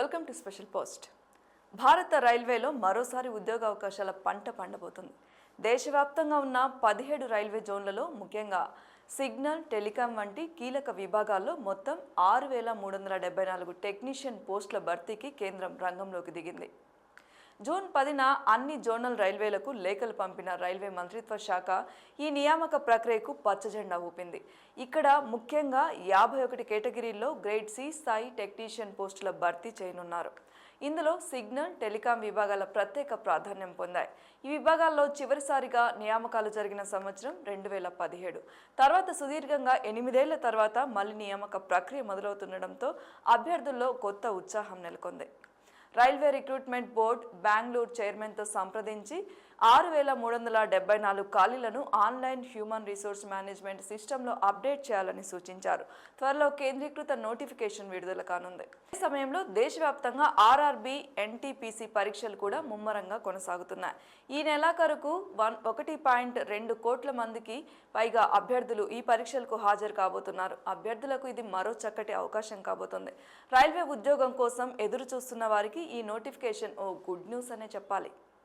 Welcome to special post. భారత రైల్వేలో మరోసారి ఉద్యోగ అవకాశాల పంట పండబోతుంది. దేశవ్యాప్తంగా ఉన్న పదిహేడు రైల్వే జోన్లలో ముఖ్యంగా సిగ్నల్ టెలికాం వంటి కీలక విభాగాల్లో మొత్తం ఆరు వేల మూడు వందల డెబ్బై నాలుగు టెక్నీషియన్ పోస్టుల భర్తీకి కేంద్రం రంగంలోకి దిగింది. జూన్ పదిన అన్ని జోనల్ రైల్వేలకు లేఖలు పంపిన రైల్వే మంత్రిత్వ శాఖ ఈ నియామక ప్రక్రియకు పచ్చజెండా ఊపింది. ఇక్కడ ముఖ్యంగా యాభై ఒకటి కేటగిరీల్లో గ్రేడ్ సి స్థాయి టెక్నీషియన్ పోస్టుల భర్తీ చేయనున్నారు. ఇందులో సిగ్నల్ టెలికాం విభాగాల ప్రత్యేక ప్రాధాన్యం పొందాయి. ఈ విభాగాల్లో చివరిసారిగా నియామకాలు జరిగిన సంవత్సరం రెండు వేల పదిహేడు. తర్వాత సుదీర్ఘంగా ఎనిమిదేళ్ళ తర్వాత మళ్ళీ నియామక ప్రక్రియ మొదలవుతుండటంతో అభ్యర్థుల్లో కొత్త ఉత్సాహం నెలకొంది. రైల్వే రిక్రూట్మెంట్ బోర్డ్ బెంగళూరు చైర్మన్తో సంప్రదించి ఆరు వేల మూడు వందల డెబ్బై నాలుగు ఖాళీలను ఆన్లైన్ హ్యూమన్ రిసోర్స్ మేనేజ్మెంట్ సిస్టంలో అప్డేట్ చేయాలని సూచించారు. త్వరలో కేంద్రీకృత నోటిఫికేషన్ విడుదల కానుంది. ఈ సమయంలో దేశవ్యాప్తంగా ఆర్ఆర్బి ఎన్టీపీసీ పరీక్షలు కూడా ముమ్మరంగా కొనసాగుతున్నాయి. ఈ నెలాఖరుకు వన్ ఒకటి పాయింట్ రెండు కోట్ల మందికి పైగా అభ్యర్థులు ఈ పరీక్షలకు హాజరు కాబోతున్నారు. అభ్యర్థులకు ఇది మరో చక్కటి అవకాశం కాబోతుంది. రైల్వే ఉద్యోగం కోసం ఎదురు చూస్తున్న వారికి ఈ నోటిఫికేషన్ ఓ గుడ్ న్యూస్ అనే చెప్పాలి.